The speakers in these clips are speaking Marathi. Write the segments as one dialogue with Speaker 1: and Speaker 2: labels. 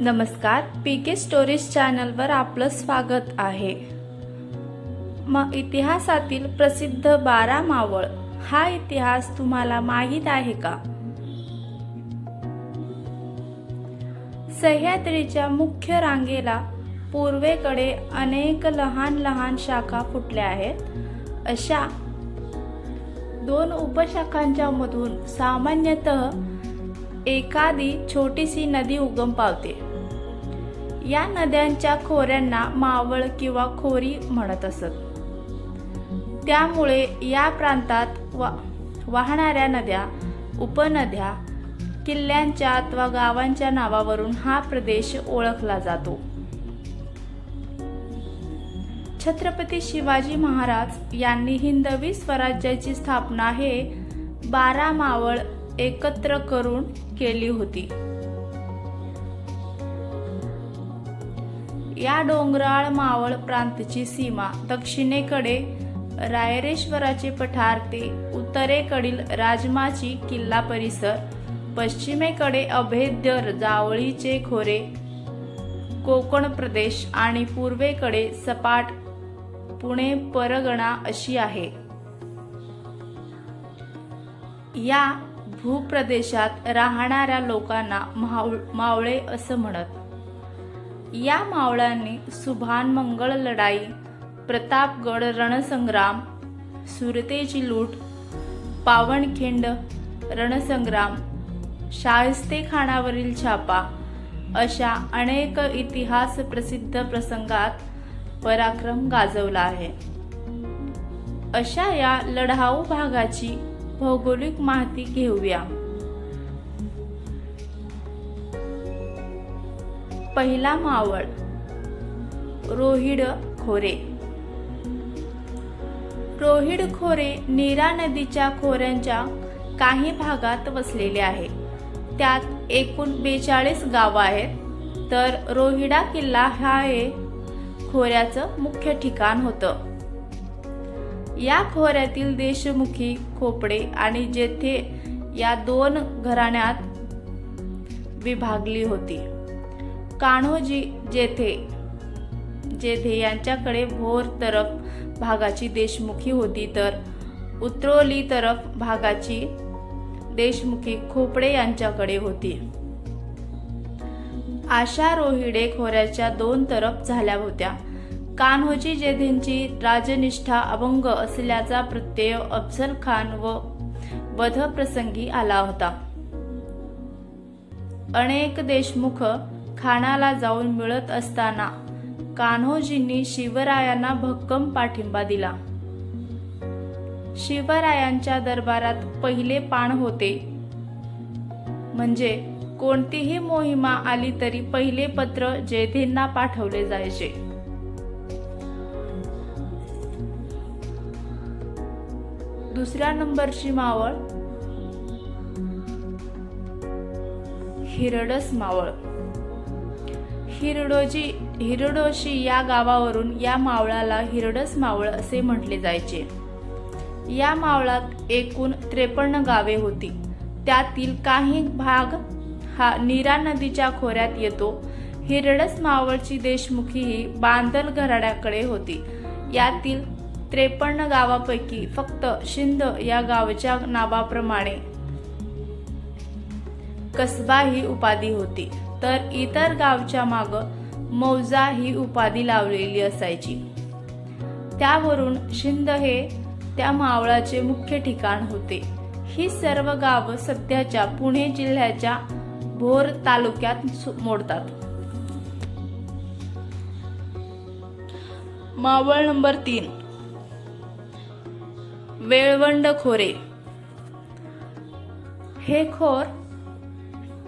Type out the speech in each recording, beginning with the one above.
Speaker 1: नमस्कार पी के स्टोरीज चॅनलवर आपलं स्वागत आहे. म इतिहासातील प्रसिद्ध बारा मावळ हा इतिहास तुम्हाला माहीत आहे का? सह्याद्रीच्या मुख्य रांगेला पूर्वेकडे अनेक लहान लहान शाखा फुटल्या आहेत. अशा दोन उपशाखांच्या मधून सामान्यतः एखादी छोटीशी नदी उगम पावते. या नद्यांच्या खोऱ्यांना मावळ किंवा खोरी म्हणत असत. त्यामुळे या प्रांतात वा वाहणाऱ्या नद्या उपनद्या किल्ल्यांच्या अथवा गावांच्या नावावरून हा प्रदेश ओळखला जातो. छत्रपती शिवाजी महाराज यांनी हिंदवी स्वराज्याची स्थापना हे बारा मावळ एकत्र करून केली होती. या डोंगराळ मावळ प्रांतची सीमा दक्षिणेकडे रायरेश्वराचे पठार ते उत्तरेकडील राजमाची किल्ला परिसर पश्चिमेकडे अभेद्य जावळीचे खोरे कोकण प्रदेश आणि पूर्वेकडे सपाट पुणे परगणा अशी आहे. या भूप्रदेशात राहणाऱ्या लोकांना मावळ मावळे असं म्हणत. या मावळांनी सुभान मंगळ लढाई प्रतापगड रणसंग्राम सुरतेची लूट पावनखिंड रणसंग्राम शाहिस्ते खानावरील छापा अशा अनेक इतिहास प्रसिद्ध प्रसंगात पराक्रम गाजवला आहे. अशा या लढाऊ भागाची भौगोलिक माहिती घेऊया. पहिला मावळ रोहिड खोरे. रोहिड खोरे नीरा नदीच्या खोऱ्यांच्या काही भागात वसलेले आहे. त्यात एकूण बेचाळीस गावं आहेत. तर रोहिडा किल्ला हा हे खोऱ्याचं मुख्य ठिकाण होतं. या खोऱ्यातील देशमुखी खोपडे आणि जेथे या दोन घराण्यात विभागली होती. कान्होजी जेथे जेथे यांच्याकडे भोर तरफ भागाची देशमुखी होती तर उतरोली तरफ भागाची देशमुखी खोपडे यांच्याकडे होती. आशा रोहिडे खोऱ्याच्या दोन तरफ झाल्या होत्या. कान्होजी जेधेंची राजनिष्ठा अभंग असल्याचा प्रत्यय अफजल खान व वध प्रसंगी आला होता. अनेक देशमुख खानाला जाऊन मिळत असताना कान्होजींनी शिवरायांना भक्कम पाठिंबा दिला. शिवरायांच्या दरबारात पहिले पाण होते. म्हणजे कोणतीही मोहिमा आली तरी पहिले पत्र जेधेंना पाठवले जायचे. दुसऱ्या नंबरची मावळ. हिरडस मावळ. हिरडोजी हिरडोशी या गावावरून या मावळाला हिरडस मावळ असे म्हटले जायचे. या मावळात एकूण त्रेपन्न गावे होती. त्यातील काही भाग हा नीरा नदीच्या खोऱ्यात येतो. हिरडस मावळची देशमुखी ही बांदल घराड्याकडे होती. यातील त्रेपन्न गावापैकी फक्त शिंद या गावच्या नावाप्रमाणे कसबा ही उपाधी होती. तर इतर गावच्या माग मौजा ही उपाधी लावलेली असायची. त्यावरून शिंद हे त्या मावळाचे मुख्य ठिकाण होते. ही सर्व गावं सध्याच्या पुणे जिल्ह्याच्या भोर तालुक्यात मोडतात. मावळ नंबर तीन. वेळवंड खोरे हे खोर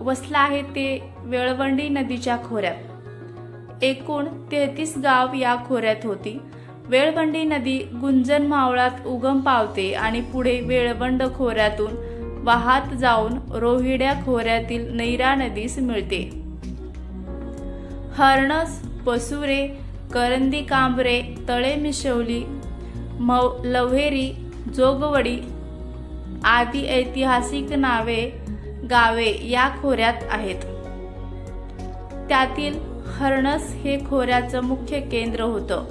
Speaker 1: वसला आहे ते वेळवंडी नदीच्या खोऱ्यात. एकूण तेहतीस गाव या खोऱ्यात होती. वेळवंडी नदी गुंजन मावळात उगम पावते आणि पुढे वेळवंड खोऱ्यातून वाहत जाऊन रोहिड्या खोऱ्यातील नैरा नदीस मिळते. हरणस पसुरे करंदी कांबरे तळे मिशवली मौ लव्हेरी जोगवडी आदी ऐतिहासिक नावे गावे या खोऱ्यात आहेत. त्यातील हरणस हे खोऱ्याचं मुख्य केंद्र होतं.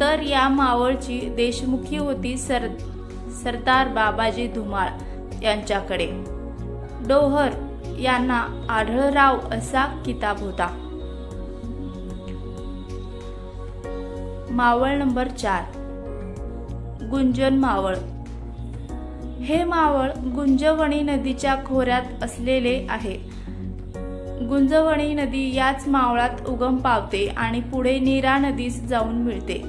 Speaker 1: तर या मावळची देशमुखी होती सर सरदार बाबाजी धुमाळ यांच्याकडे. डोहर यांना आढळराव असा किताब होता. मावळ नंबर चार. गुंजन मावळ. हे मावळ गुंजवणी नदीच्या खोऱ्यात असलेले आहे. गुंजवणी नदी याच मावळात उगम पावते आणि पुढे नीरा नदीस जाऊन मिळते.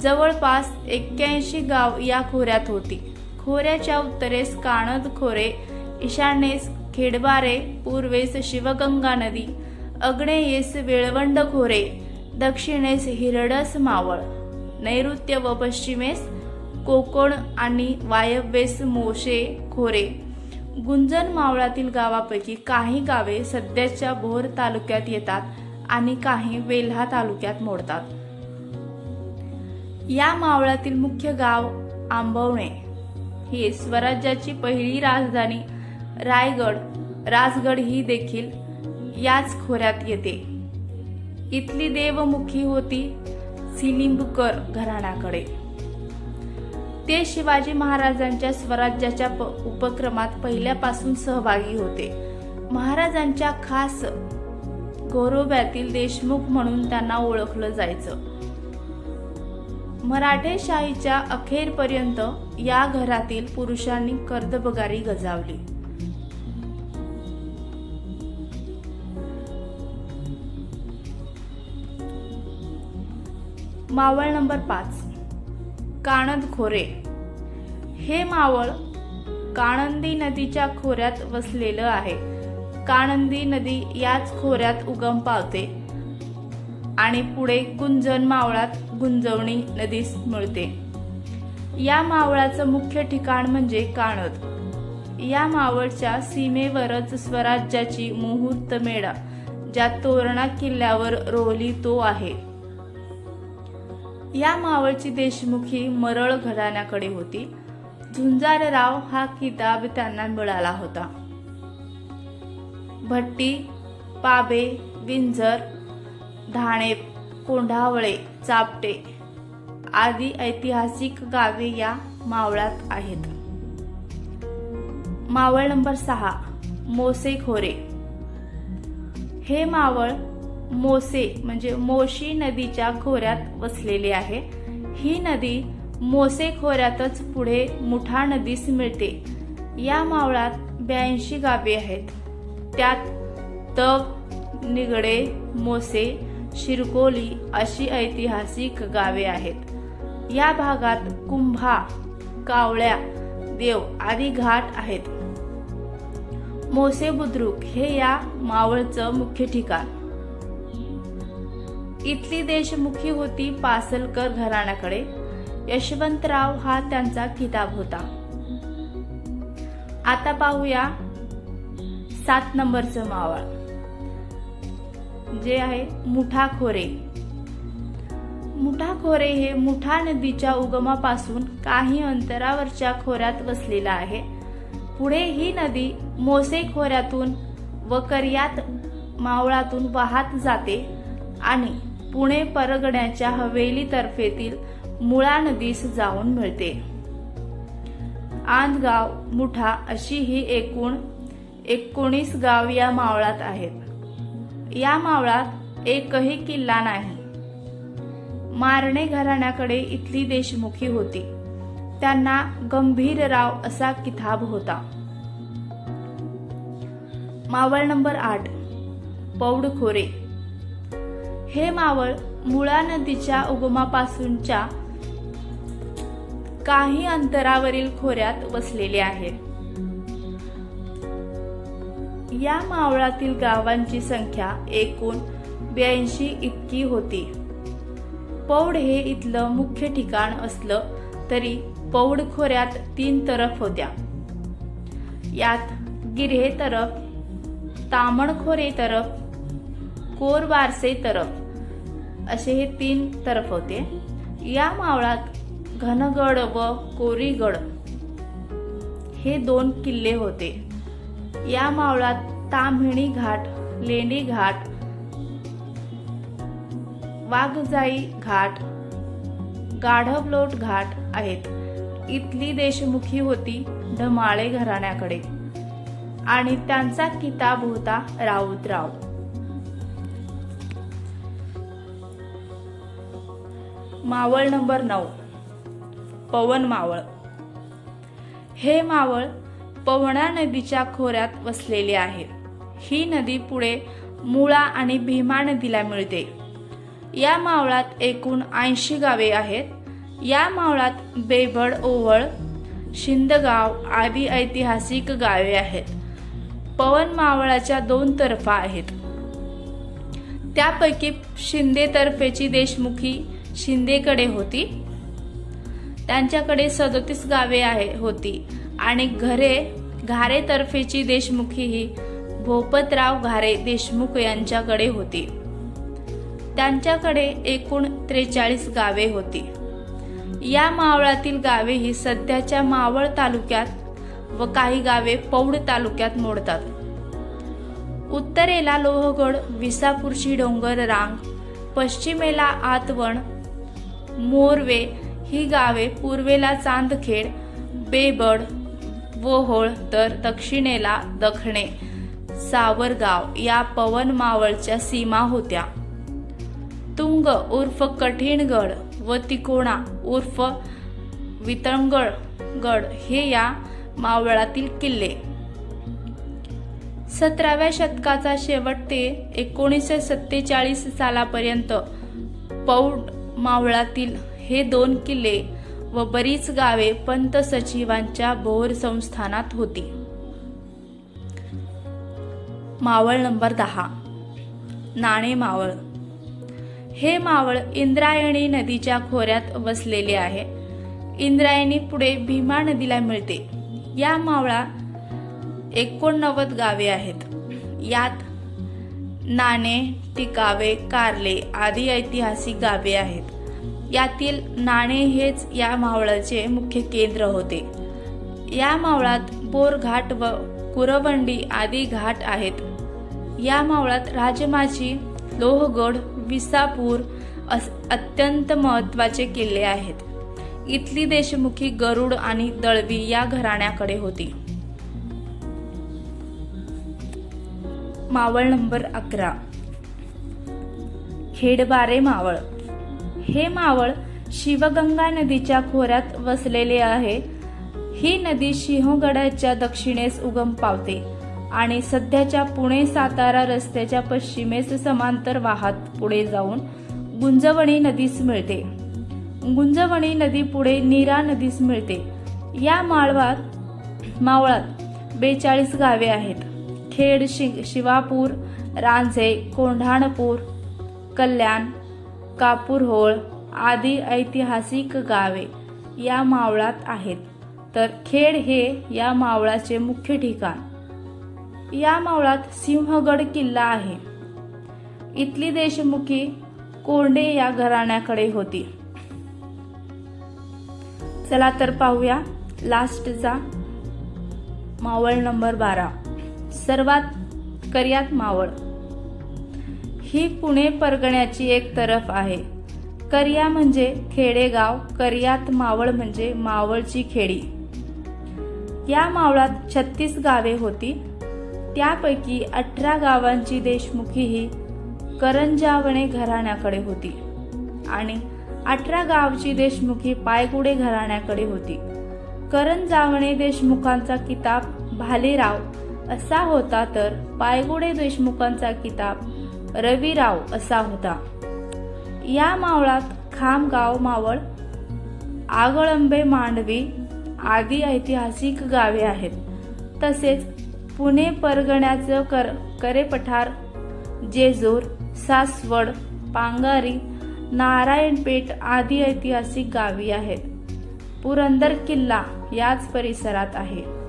Speaker 1: जवळपास एक्क्याऐंशी गाव या खोऱ्यात होती. खोऱ्याच्या उत्तरेस काणद खोरे ईशान्येस खेडबारे पूर्वेस शिवगंगा नदी अग्नेयेस वेळवंड खोरे दक्षिणेस हिरडस मावळ नैऋत्य व पश्चिमेस कोकण आणि वायव्येस मोशे खोरे. गुंजन मावळातील गावापैकी काही गावे सध्याच्या भोर तालुक्यात येतात आणि काही वेल्हा तालुक्यात मोडतात. या मावळातील मुख्य गाव आंबवणे. ही स्वराज्याची पहिली राजधानी रायगड. राजगड ही देखील याच खोऱ्यात येते. इथली देवमुखी होती सिलिंबकर घराण्याकडे. ते शिवाजी महाराजांच्या स्वराज्याच्या प- उपक्रमात पहिल्यापासून सहभागी होते. महाराजांच्या खास गौरव्यातील देशमुख म्हणून त्यांना ओळखलं जायचं. मराठेशाहीच्या अखेरपर्यंत या घरातील पुरुषांनी कर्दबगारी गजावली. मावळ नंबर पाच. काणद खोरे हे मावळ काणंदी नदीच्या खोऱ्यात वसलेलं आहे. काणंदी नदी याच खोऱ्यात उगम पावते आणि पुढे गुंजन मावळात गुंजवणी नदीस मिळते. या मावळाचं मुख्य ठिकाण म्हणजे काणद. या मावळच्या सीमेवरच स्वराज्याची मुहूर्त मेळा ज्या तोरणा किल्ल्यावर रोवली तो आहे. या मावळची देशमुखी मरळ घराण्याकडे होती. झुंजारराव हा किताब त्यांना मिळाला होता. भट्टी पाबे विंझर धाणे कोंढावळे चापटे आदी ऐतिहासिक गावे या मावळात आहेत. मावळ नंबर सहा मोसे खोरे हे मावळ मोसे म्हणजे मोशी नदीच्या खोऱ्यात वसलेले आहे. ही नदी मोसे खोऱ्यातच पुढे मुठा नदीस मिळते. या मावळात ब्याऐंशी गावे आहेत. त्यात तग निगडे मोसे शिरकोली अशी ऐतिहासिक गावे आहेत. या भागात कुंभा कावळ्या देव आदी घाट आहेत. मोसे बुद्रुक हे या मावळचं मुख्य ठिकाण. इथली देशमुखी होती पासलकर घराण्याकडे. यशवंतराव हा त्यांचा किताब होता. आता पाहूया सात नंबरचं मावळ. जे आहे मुठा खोरे मुठा खोरे हे मुठा नदीच्या उगमापासून काही अंतरावरच्या खोऱ्यात वसलेलं आहे. पुढे ही नदी मोसे खोऱ्यातून व कर्यात मावळातून वाहत जाते आणि पुणे परगण्याच्या हवेली तर्फेतील मुळा नदीस जाऊन मिळते. आंधगाव मुठा अशी ही एकूण एकोणीस गाव या मावळात आहेत. या मावळात एकही किल्ला नाही. मारणे घराण्याकडे इथली देशमुखी होती. त्यांना गंभीरराव असा किताब होता. मावळ नंबर आठ पौडखोरे. हे मावळ मुळा नदीच्या उगमापासूनच्या काही अंतरावरील खोऱ्यात वसलेले आहे. या मावळातील गावांची संख्या एकूण ब्याऐंशी इतकी होती. पौड हे इथलं मुख्य ठिकाण असलं तरी पौड खोऱ्यात तीन तरफ होत्या. यात गिऱ्हे तरफ तामणखोरे तरफ कोरवारसे तरफ. असे हे तीन तरफ होते. या मावळात घनगड व कोरीगड हे दोन किल्ले होते. या मावळात ताम्हिणी घाट लेंडी घाट वाघजाई घाट गाढवलोट घाट आहेत. इथली देशमुखी होती ढमाळे घराण्याकडे. आणि त्यांचा किताब होता राऊतराव. मावळ नंबर नऊ. पवन मावळ. हे मावळ पवना नदीच्या खोऱ्यात वसलेले आहे. ही नदी पुढे मुळा आणि भीमा नदीला मिळते. या मावळात एकूण ऐंशी गावे आहेत. या मावळात बेभड ओवळ शिंदगाव आदी ऐतिहासिक गावे आहेत. पवन मावळाच्या दोन तर्फा आहेत. त्यापैकी शिंदे तर्फेची देशमुखी शिंदेकडे होती. त्यांच्याकडे सदोतीस गावे आहे होती. आणि घरे घारेतर्फेची देशमुखी ही भोपतराव घारे देशमुख यांच्याकडे होती. त्यांच्याकडे एकूण त्रेचाळीस गावे होती. या मावळातील गावे ही सध्याच्या मावळ तालुक्यात व काही गावे पौड तालुक्यात मोडतात. उत्तरेला लोहगड विसापूरची डोंगर रांग पश्चिमेला आतवण मोरवे ही गावे पूर्वेला चांदखेड बेबड वोहोळ तर दक्षिणेला दखणे सावरगाव या पवन मावळच्या सीमा होत्या. तुंग उर्फ कठीणगड व तिकोणा उर्फ वितंगळगड हे या मावळातील किल्ले. सतराव्या शतकाचा शेवट ते एकोणीसशे सत्तेचाळीस सालापर्यंत पौड मावळातील हे दोन किल्ले व बरीच गावे पंत सचिवांच्या भोर संस्थानात होती. मावळ नंबर दहा. नाणे मावळ. हे मावळ इंद्रायणी नदीच्या खोऱ्यात वसलेले आहे. इंद्रायणी पुढे भीमा नदीला मिळते. या मावळा एकोणनव्वद गावे आहेत. यात नाणे टिकावे कारले आदी ऐतिहासिक गावे आहेत. यातील नाणे हेच या मावळाचे मुख्य केंद्र होते. या मावळात बोरघाट व कुरवंडी आदी घाट आहेत. या मावळात राजमाची लोहगड विसापूर अस अत्यंत महत्त्वाचे किल्ले आहेत. इथली देशमुखी गरुड आणि दळवी या घराण्याकडे होती. मावळ नंबर अकरा. खेडबारे मावळ. हे मावळ शिवगंगा नदीच्या खोऱ्यात वसलेले आहे. ही नदी सिंहगडाच्या दक्षिणेस उगम पावते आणि सध्याच्या पुणे सातारा रस्त्याच्या पश्चिमेस समांतर वाहत पुढे जाऊन गुंजवणी नदीस मिळते. गुंजवणी नदी पुढे नीरा नदीस मिळते. या माळवात मावळात बेचाळीस गावे आहेत. खेड शि शिवापूर रांझे कोंढाणपूर कल्याण कापूरहोळ आदी ऐतिहासिक गावे या मावळात आहेत. तर खेड हे या मावळाचे मुख्य ठिकाण. या मावळात सिंहगड किल्ला आहे. इथली देशमुखी कोंडे या घराण्याकडे होती. चला तर पाहूया लास्टचा मावळ नंबर बारा. सर्वात कर्यात मावळ. ही पुणे परगण्याची एक तरफ आहे. करिया म्हणजे खेडेगाव करियात मावळ म्हणजे मावळची खेडी. या मावळात छत्तीस गावे होती. त्यापैकी अठरा गावांची देशमुखी ही करंजावणे घराण्याकडे होती आणि अठरा गावची देशमुखी पायगुडे घराण्याकडे होती. करंजावणे देशमुखांचा किताब भालेराव असा होता तर पायगुडे देशमुखांचा किताब रविराव असा होता. या मावळात खामगाव मावळ आगळंबे मांडवी आदी ऐतिहासिक गावे आहेत. तसेच पुणे परगण्याचं कर करेपठार जेजूर सासवड पांगारी नारायणपेठ आदी ऐतिहासिक गावी आहेत. पुरंदर किल्ला याच परिसरात आहे.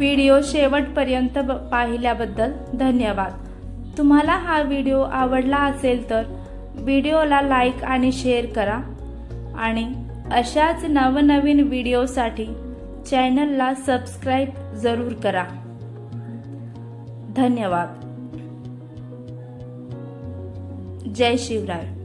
Speaker 1: व्हिडिओ शेवटपर्यंत ब- पाहिल्याबद्दल धन्यवाद. तुम्हाला हा व्हिडिओ आवडला असेल तर व्हिडिओला लाईक आणि शेअर करा आणि अशाच नवनवीन व्हिडिओसाठी चॅनलला सबस्क्राईब जरूर करा. धन्यवाद. जय शिवराय.